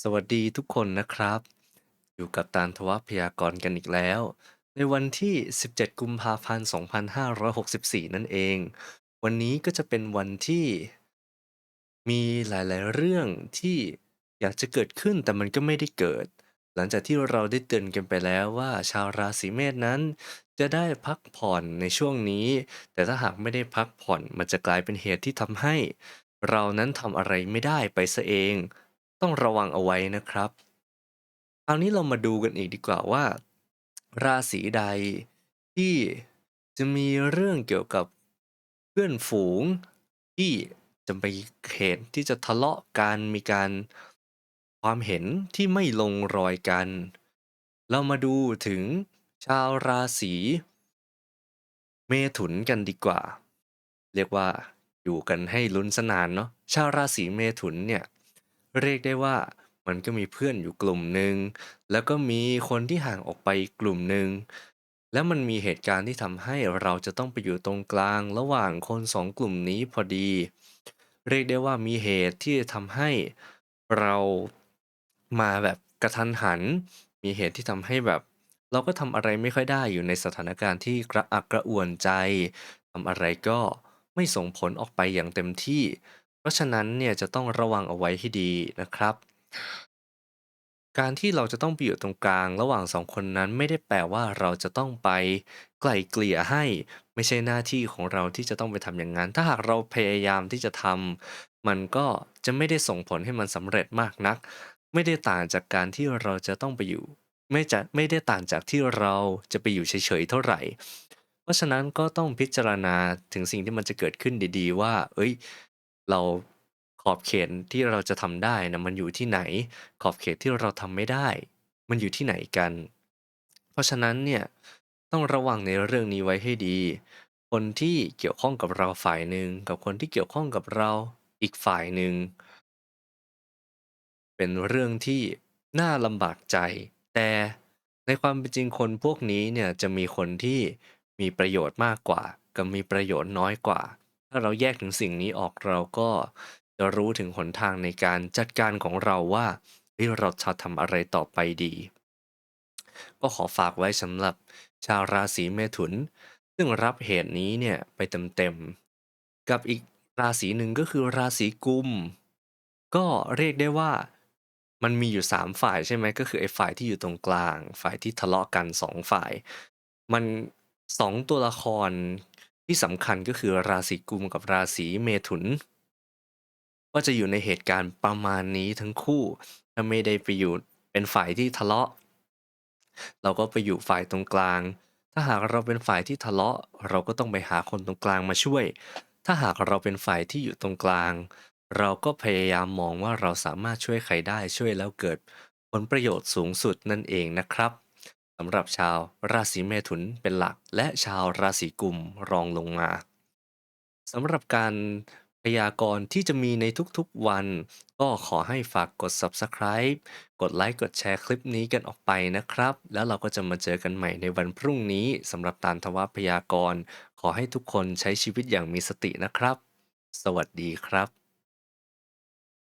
สวัสดีทุกคนนะครับ อยู่กับตาลทวพยากรณ์กันอีกแล้ว ในวันที่ 17 กุมภาพันธ์ 2564 นั่นเอง วันนี้ก็จะเป็นวันที่มีหลายๆ เรื่องที่อยากจะเกิดขึ้นแต่มันก็ไม่ได้เกิด หลังจากที่เราได้เตือนกันไปแล้วว่าชาวราศีเมษนั้น จะได้พักผ่อนในช่วงนี้ แต่ถ้าหากไม่ได้พักผ่อนมันจะกลายเป็นเหตุที่ทำให้ เรานั้นทำอะไรไม่ได้ไปซะเอง ต้องระวังเอาไว้นะครับคราวนี้เรามาดูกันอีกดีกว่าว่า ราศีใดที่จะมีเรื่องเกี่ยวกับเพื่อนฝูงที่จะไปเหตุที่จะทะเลาะกันมีการความเห็นที่ไม่ลงรอยกัน เรามาดูถึงชาวราศีเมถุนกันดีกว่า เรียกว่าอยู่กันให้ลุ้นสนานเนาะชาวราศีเมถุนเนี่ย เรียกได้ว่ามันก็มีเพื่อนอยู่กลุ่มหนึ่งแล้วก็มีคนที่ห่างออกไปอีกกลุ่มหนึ่งแล้วมันมีเหตุการณ์ที่ทำให้เราจะต้องไปอยู่ตรงกลางระหว่างคนสองกลุ่มนี้พอดี เรียกได้ว่ามีเหตุที่จะทำให้เรามาแบบกระทันหัน มีเหตุที่ทำให้แบบ เราก็ทำอะไรไม่ค่อยได้อยู่ในสถานการณ์ที่กระอักกระอ่วนใจทำอะไรก็ไม่ส่งผลออกไปอย่างเต็มที่ เพราะฉะนั้นเนี่ยจะต้องระวังเอาไว้ให้ดีนะครับ การที่เราจะต้องไปอยู่ตรงกลางระหว่างสองคนนั้นไม่ได้แปลว่าเราจะต้องไปไกล่เกลี่ยให้ ไม่ใช่หน้าที่ของเราที่จะต้องไปทำอย่างนั้น ถ้าหากเราพยายามที่จะทำมันก็จะไม่ได้ส่งผลให้มันสำเร็จมากนัก ไม่ได้ต่างจากการที่เราจะต้องไปอยู่ ไม่จะไม่ได้ต่างจากที่เราจะไปอยู่เฉยๆเท่าไหร่ เพราะฉะนั้นก็ต้องพิจารณาถึงสิ่งที่มันจะเกิดขึ้นดีๆ ว่า เอ้ย เราขอบเขตที่เราจะทำได้นะมันอยู่ที่ไหน ขอบเขตที่เราทำไม่ได้ มันอยู่ที่ไหนกัน เพราะฉะนั้นเนี่ยต้องระวังในเรื่องนี้ไว้ให้ดี คนที่เกี่ยวข้องกับเราฝ่ายหนึ่งกับคนที่เกี่ยวข้องกับเราอีกฝ่ายหนึ่งเป็นเรื่องที่น่าลำบากใจ แต่ในความเป็นจริงคนพวกนี้เนี่ยจะมีคนที่มีประโยชน์มากกว่า กับมีประโยชน์น้อยกว่า ถ้าเราแยกถึงสิ่งนี้ออกเราก็จะรู้ถึงหนทางในการจัดการของเราว่าเฮ้ยเราจะทำอะไรต่อไปดี ก็ขอฝากไว้สำหรับชาวราศีเมถุน ซึ่งรับเหตุนี้เนี่ยไปเต็มๆกับอีกราศีหนึ่งก็คือราศีกุม ก็เรียกได้ว่ามันมีอยู่ 3 ฝ่ายใช่ไหมก็คือไอ้ฝ่ายที่อยู่ตรงกลาง ฝ่ายที่ทะเลาะกัน 2 ฝ่าย มัน 2 ตัวละคร ที่สำคัญก็คือราศีกุมกับราศีเมถุน ก็จะอยู่ในเหตุการณ์ประมาณนี้ทั้งคู่ ถ้าไม่ได้ไปอยู่เป็นฝ่ายที่ทะเลาะ เราก็ไปอยู่ฝ่ายตรงกลาง ถ้าหากเราเป็นฝ่ายที่ทะเลาะ เราก็ต้องไปหาคนตรงกลางมาช่วย ถ้าหากเราเป็นฝ่ายที่อยู่ตรงกลาง เราก็พยายามมองว่าเราสามารถช่วยใครได้ช่วยแล้วเกิดผลประโยชน์สูงสุดนั่นเองนะครับำหรับชาวราศีเมถุนเป็นหลัก และชาวราศีกุมรองลงมาสำหรับการพยากรณ์ที่จะมีในทุกๆวัน ก็ขอให้ฝากกด Subscribe กดไลค์กดแชร์คลิปนี้กันออกไปนะครับ แล้วเราก็จะมาเจอกันใหม่ในวันพรุ่งนี้สำหรับตาลทวพยากรณ์ ขอให้ทุกคนใช้ชีวิตอย่างมีสตินะครับ สวัสดีครับ